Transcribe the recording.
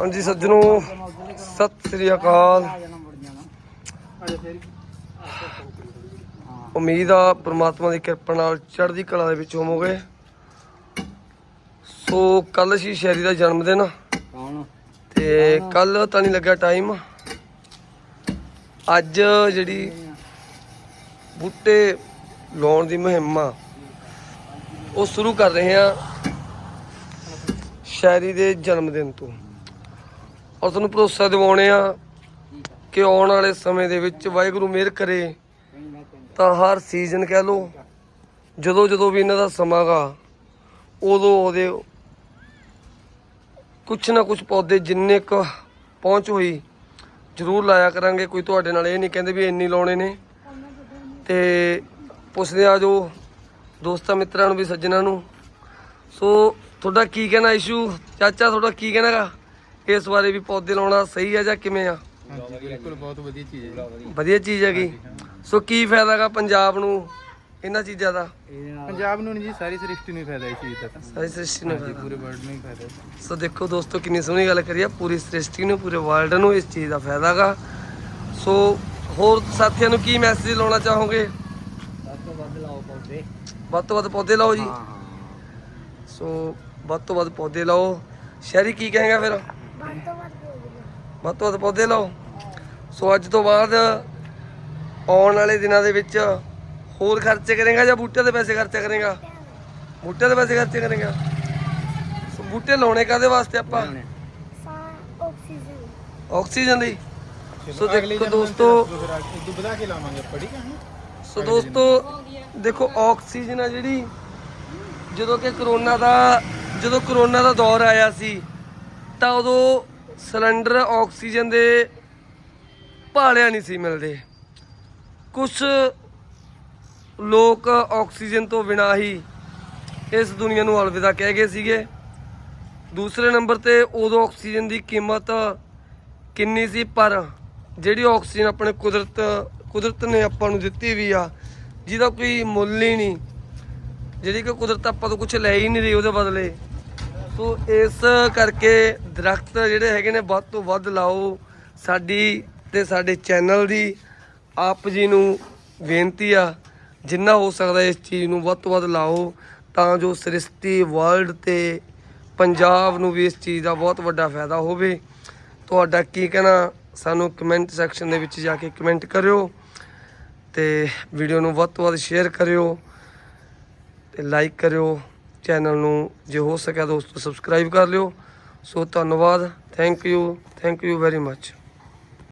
ਹਾਂਜੀ ਸੱਜਣੋ ਸਤਿ ਸ੍ਰੀ ਅਕਾਲ। ਉਮੀਦ ਆ ਪ੍ਰਮਾਤਮਾ ਦੀ ਕਿਰਪਾ ਨਾਲ ਚੜ੍ਹਦੀ ਕਲਾ ਦੇ ਵਿੱਚ ਹੋਵੋਗੇ। ਸੋ ਕੱਲ ਸੀ ਸ਼ੈਰੀ ਦਾ ਜਨਮ ਦਿਨ ਕੌਣ? ਤੇ ਕੱਲ ਤਾਂ ਨਹੀਂ ਲੱਗਾ ਟਾਈਮ। ਅੱਜ ਜਿਹੜੀ ਬੂਟੇ ਲਾਉਣ ਦੀ ਮੁਹਿੰਮ ਆ ਉਹ ਸ਼ੁਰੂ ਕਰ ਰਹੇ ਆ ਸ਼ੈਰੀ ਦੇ ਜਨਮ ਦਿਨ ਤੋਂ। ਔਰ ਤੁਹਾਨੂੰ ਭਰੋਸਾ ਦਿਵਾਉਣੇ ਆ ਕਿ ਆਉਣ ਵਾਲੇ ਸਮੇਂ ਦੇ ਵਿੱਚ ਵਾਹਿਗੁਰੂ ਮਿਹਰ ਕਰੇ, ਤਾਂ ਹਰ ਸੀਜ਼ਨ ਕਹਿ ਲਓ, ਜਦੋਂ ਜਦੋਂ ਵੀ ਇਹਨਾਂ ਦਾ ਸਮਾਂ ਗਾ, ਉਦੋਂ ਉਹਦੇ ਕੁਛ ਨਾ ਕੁਛ ਪੌਦੇ ਜਿੰਨੇ ਕੁ ਪਹੁੰਚ ਹੋਈ, ਜ਼ਰੂਰ ਲਾਇਆ ਕਰਾਂਗੇ। ਕੋਈ ਤੁਹਾਡੇ ਨਾਲ ਇਹ ਨਹੀਂ ਕਹਿੰਦੇ ਵੀ ਇੰਨੀ ਲਾਉਣੇ ਨੇ। ਤੇ ਪੁੱਛਦੇ ਆ ਜੋ ਦੋਸਤਾਂ ਮਿੱਤਰਾਂ ਨੂੰ ਵੀ ਸੱਜਣਾ ਨੂੰ। ਸੋ ਤੁਹਾਡਾ ਕੀ ਕਹਿਣਾ ਇਸ਼ੂ ਚਾਚਾ, ਤੁਹਾਡਾ ਕੀ ਕਹਿਣਾਗਾ? ਇਸ ਬਾਰੇ ਵੀ ਪੌਦੇ ਲਾਉਣਾ ਸਹੀ ਆ ਜਾਂ ਕਿਵੇਂ ਆ? ਹਾਂਜੀ ਬਿਲਕੁਲ ਬਹੁਤ ਵਧੀਆ ਚੀਜ਼ ਹੈ ਜੀ। ਵਧੀਆ ਚੀਜ਼ ਹੈਗੀ। ਸੋ ਕੀ ਫਾਇਦਾਗਾ ਪੰਜਾਬ ਨੂੰ ਇਹਨਾਂ ਚੀਜ਼ਾਂ ਦਾ? ਪੰਜਾਬ ਨੂੰ ਨਹੀਂ ਜੀ ਸਾਰੀ ਸ੍ਰਿਸ਼ਟੀ ਨੂੰ ਹੀ ਫਾਇਦਾ ਇਸ ਚੀਜ਼ ਦਾ। ਤਾਂ ਸਾਰੀ ਸ੍ਰਿਸ਼ਟੀ ਨੂੰ ਹਾਂਜੀ ਫਾਇਦਾ। ਪੂਰੇ ਵਰਲਡ ਨੂੰ ਹੀ ਫਾਇਦਾ। ਹੈ ਸੋ ਦੇਖੋ ਦੋਸਤੋ ਕਿੰਨੀ ਸੋਹਣੀ ਗੱਲ ਕਰੀ ਆ ਪੂਰੀ ਸ੍ਰਿਸ਼ਟੀ ਨੂੰ ਪੂਰੇ ਵਰਲਡ ਨੂੰ ਇਸ ਚੀਜ਼ ਦਾ ਫਾਇਦਾਗਾ ਸੋ ਹੋਰ ਸਾਥੀਆਂ ਨੂੰ ਕੀ ਮੈਸੇਜ ਲਾਉਣਾ ਚਾਹੋਗੇ? ਵੱਧ ਲਾਓ ਪੌਦੇ। ਵੱਧ ਤੋਂ ਵੱਧ ਪੌਦੇ ਲਾਓ ਜੀ। ਸੋ ਵੱਧ ਤੋਂ ਵੱਧ ਪੌਦੇ ਲਾਓ। ਸ਼ਹਿਰੀ ਕੀ ਕਹੇਗਾ ਫਿਰ? ਵੱਧ ਤੋਂ ਵੱਧ ਪੌਦੇ ਲਾਓ। ਸੋ ਅੱਜ ਤੋਂ ਬਾਅਦ ਆਉਣ ਵਾਲੇ ਦਿਨਾਂ ਦੇ ਵਿੱਚ ਹੋਰ ਖਰਚੇ ਕਰੇਗਾ ਜਾਂ ਬੂਟੇ ਦੇ ਪੈਸੇ ਖਰਚਾ ਕਰੇਗਾ? ਬੂਟੇ ਦੇ ਪੈਸੇ ਖਰਚੇ ਕਰੇਗਾ। ਸੋ ਬੂਟੇ ਲਾਉਣੇ ਕਾਦੇ ਵਾਸਤੇ ਆਪਾਂ? ਆਕਸੀਜਨ ਲਈ। ਸੋ ਦੇਖੋ ਦੋਸਤੋ ਇਦੋਂ ਵਧਾ ਕੇ ਲਾਵਾਂਗੇ ਪੜੀ ਕਹਾਣੀ ਸੋ ਦੋਸਤੋ ਦੇਖੋ ਆਕਸੀਜਨ ਆ ਜਿਹੜੀ ਜਦੋਂ ਕਿ ਕਰੋਨਾ ਦਾ ਜਦੋਂ ਕਰੋਨਾ ਦਾ ਦੌਰ ਆਇਆ ਸੀ ਤਾਂ ਉਦੋਂ ਸਿਲੰਡਰ, ਆਕਸੀਜਨ ਦੇ ਭਾਲਿਆਂ ਨਹੀਂ ਸੀ ਮਿਲਦੇ। ਕੁਝ ਲੋਕ ਆਕਸੀਜਨ ਤੋਂ ਬਿਨਾਂ ਹੀ ਇਸ ਦੁਨੀਆ ਨੂੰ ਅਲਵਿਦਾ ਕਹਿ ਗਏ ਸੀਗੇ। ਦੂਸਰੇ ਨੰਬਰ ਤੇ ਉਦੋਂ ਆਕਸੀਜਨ ਦੀ ਕੀਮਤ ਕਿੰਨੀ ਸੀ, ਪਰ ਜਿਹੜੀ ਆਕਸੀਜਨ ਆਪਣੇ ਕੁਦਰਤ ਕੁਦਰਤ ਨੇ ਆਪਾਂ ਨੂੰ ਦਿੱਤੀ ਵੀ ਆ, ਜਿਹਦਾ ਕੋਈ ਮੁੱਲ ਹੀ ਨਹੀਂ, ਜਿਹੜੀ ਕਿ ਕੁਦਰਤ ਆਪਾਂ ਤੋਂ ਕੁਝ ਲੈ ਹੀ ਨਹੀਂ ਰਹੀ ਉਹਦੇ ਬਦਲੇ ਸੋ ਇਸ ਕਰਕੇ ਦਰਖਤ ਜਿਹੜੇ ਹੈਗੇ ਨੇ ਵੱਧ ਤੋਂ ਵੱਧ ਲਾਓ ਸਾਡੀ ਤੇ ਸਾਡੇ ਚੈਨਲ ਦੀ। ਆਪ ਜੀ ਨੂੰ ਬੇਨਤੀ ਆ, ਜਿੰਨਾ ਹੋ ਸਕਦਾ ਇਸ ਚੀਜ਼ ਨੂੰ ਵੱਧ ਤੋਂ ਵੱਧ ਲਾਓ ਤਾਂ ਜੋ ਸ੍ਰਿਸ਼ਟੀ ਵਰਲਡ ਤੇ ਪੰਜਾਬ ਨੂੰ ਵੀ ਇਸ ਚੀਜ਼ ਦਾ ਬਹੁਤ ਵੱਡਾ ਫਾਇਦਾ ਹੋਵੇ। ਤੁਹਾਡਾ ਕੀ ਕਹਿਣਾ? ਸਾਨੂੰ ਕਮੈਂਟ ਸੈਕਸ਼ਨ ਦੇ ਵਿੱਚ ਜਾ ਕੇ ਕਮੈਂਟ ਕਰਿਓ ਤੇ ਵੀਡੀਓ ਨੂੰ ਵੱਧ ਤੋਂ ਵੱਧ ਸ਼ੇਅਰ ਕਰਿਓ ਤੇ ਲਾਈਕ ਕਰਿਓ। ਚੈਨਲ ਨੂੰ ਜੇ ਹੋ ਸਕਿਆ ਦੋਸਤੋ ਸਬਸਕ੍ਰਾਈਬ ਕਰ ਲਿਓ। ਸੋ ਧੰਨਵਾਦ। Thank you thank you very much